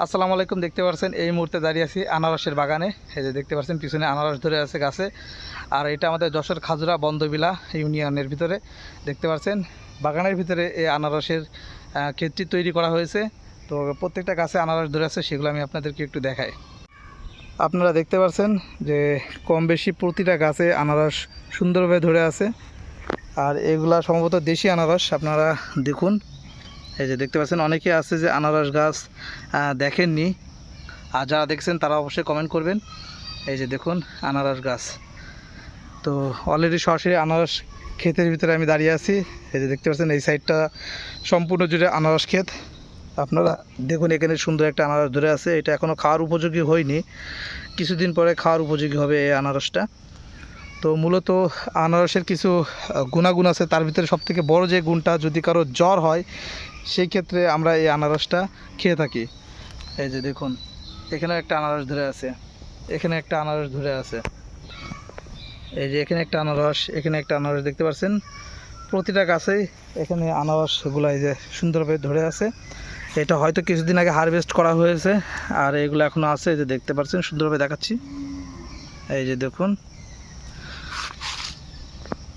আসসালামু আলাইকুম দেখতে পাচ্ছেন এই মুহূর্তে দাঁড়িয়ে আছি আনারসের বাগানে। এই যে দেখতে পাচ্ছেন পিছনে আনারস ধরে আছে গাছে। আর এটা আমাদের যশোর খাজুরা বন্দবিলা ইউনিয়নের ভিতরে। দেখতে পাচ্ছেন বাগানের ভিতরে এই আনারসের আহ, ক্ষেতটি তৈরি করা হয়েছে। তো প্রত্যেকটা গাছে আনারস ধরে আছে সেগুলো আমি আপনাদেরকে একটু দেখাই। আপনারা দেখতে পাচ্ছেন যে কম বেশি প্রতিটা গাছে আনারস সুন্দরভাবে ধরে আছে। আর এগুলা সম্ভবত দেশি আনারস আপনারা দেখুন। এই যে দেখতে পাচ্ছেন, অনেকে আছে যে আনারস গাছ দেখেননি। আর যারা দেখছেন, তারা অবশ্যই কমেন্ট করবেন। এই যে দেখুন, আনারস গাছ। তো অলরেডি সরাসরি আনারস ক্ষেতের ভিতরে আমি দাঁড়িয়ে আছি। এই যে দেখতে পাচ্ছেন, এই সাইডটা সম্পূর্ণ জুড়ে আনারস ক্ষেত। আপনারা দেখুন, এখানে সুন্দর একটা আনারস ধরে আছে। এটা এখনও খাওয়ার উপযোগী হয়নি। কিছুদিন পরে খাওয়ার উপযোগী হবে এই আনারসটা। তো মূলত আনারসের কিছু গুণাগুণ আছে। তার ভিতরে সবথেকে বড় যে গুণটা, যদি কারও জ্বর হয় সেই ক্ষেত্রে আমরা এই আনারসটা খেয়ে থাকি। এই যে দেখুন, এখানে একটা আনারস ধরে আছে, এখানে একটা আনারস ধরে আছে। এই যে এখানে একটা আনারস, এখানে একটা আনারস দেখতে পাচ্ছেন? প্রতিটা গাছেই এখানে আনারসগুলো এই যে সুন্দরভাবে ধরে আছে। এটা হয়তো কিছুদিন আগে হারভেস্ট করা হয়েছে, আর এগুলো এখনও আছে, এই যে দেখতে পাচ্ছেন, সুন্দরভাবে দেখাচ্ছি। এই যে দেখুন।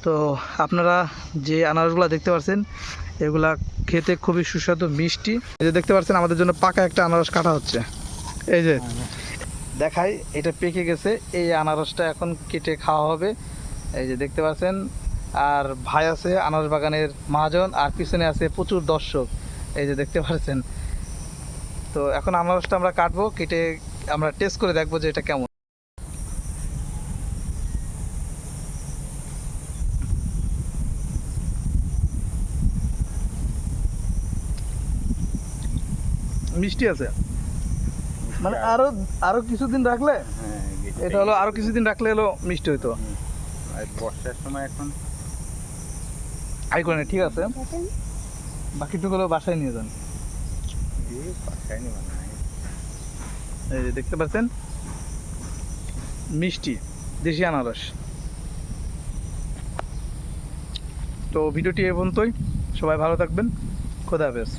তো আপনারা যে আনারসগুলো দেখতে পাচ্ছেন, এগুলা খেতে খুবই সুস্বাদু, মিষ্টি। এই যে দেখতে পাচ্ছেন, আমাদের জন্য পাকা একটা আনারস কাটা হচ্ছে। এই যে দেখাই, এটা পেকে গেছে। এই আনারসটা এখন কেটে খাওয়া হবে। এই যে দেখতে পাচ্ছেন, আর ভাই আছে আনারস বাগানের মহাজন, আর পিছনে আছে প্রচুর দর্শক। এই যে দেখতে পাচ্ছেন। তো এখন আনারসটা আমরা কাটবো, কেটে আমরা টেস্ট করে দেখব যে এটা কেমন। মিষ্টি আছে। মানে আরও আরও কিছুদিন রাখলে হ্যাঁ এটা হলো আরও কিছুদিন রাখলে হলো মিষ্টি হইতো। বর্ষার সময় এখন? আই করে ঠিক আছে। বাকিটুকু হলো বাসায় নিয়ে যান। এই যে দেখতে পাচ্ছেন? মিষ্টি দেশি আনারস। তো ভিডিওটি এ পর্যন্তই। সবাই ভালো থাকবেন। খোদা হাফেজ।